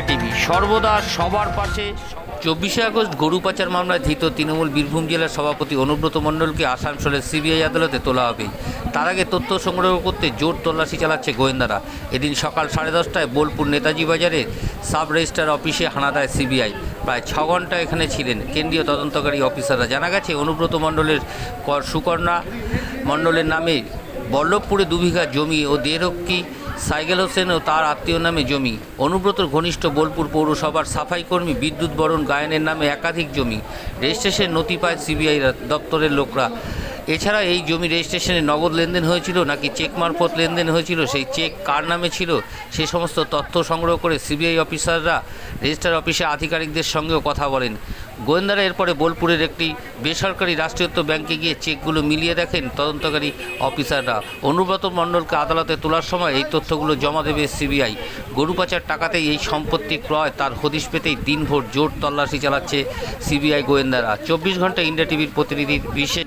India TV. সর্বদা সবার পাশে। চব্বিশে আগস্ট গরু পাচার মামলায় ধৃত তৃণমূল বীরভূম জেলার সভাপতি অনুব্রত মণ্ডলকে আসানসোলের সিবিআই আদালতে তোলা হবে। তার আগে তথ্য সংগ্রহ করতে জোর তল্লাশি চালাচ্ছে গোয়েন্দারা। এদিন সকাল সাড়ে দশটায় বোলপুর নেতাজি বাজারে সাব রেজিস্ট্রার অফিসে হানা দেয় সিবিআই। প্রায় ছ ঘণ্টা এখানে ছিলেন কেন্দ্রীয় তদন্তকারী অফিসাররা। জানা গেছে, অনুব্রত মণ্ডলের সুকর্ণা মণ্ডলের নামে বল্লভপুরে দু বিঘা জমি ও দেড়কি সাইকেল হোসেন ও তার আত্মীয় নামে জমি। অনুব্রতর ঘনিষ্ঠ বোলপুর পৌরসভার সাফাই কর্মী বিদ্যুৎ বরণ গায়নের নামে একাধিক জমি। রেজিস্ট্রেশন নথি পায় সিবিআই দপ্তরের লোকরা। এছাড়া এই জমি রেজিস্ট্রেশনে নগদ লেনদেন হয়েছিল নাকি চেক মারফত লেনদেন হয়েছিল, সেই চেক কার নামে ছিল, সে সমস্ত তথ্য সংগ্রহ করে সিবিআই অফিসাররা রেজিস্ট্রার অফিসে আধিকারিকদের সঙ্গেও কথা বলেন। গোয়েন্দারা এরপরে বোলপুরের একটি বেসরকারি রাষ্ট্রায়ত্ত ব্যাংকে গিয়ে চেকগুলো মিলিয়ে দেখেন তদন্তকারী অফিসাররা। অনুব্রত মণ্ডলকে আদালতে তোলার সময় এই তথ্যগুলো জমা দেবে সিবিআই। গরু পাচার টাকাতেই এই সম্পত্তি ক্রয়, তার হদিশ পেতেই দিনভর জোর তল্লাশি চালাচ্ছে সিবিআই গোয়েন্দারা। চব্বিশ ঘণ্টা ইন্ডিয়া টিভির প্রতিনিধি বিশেষ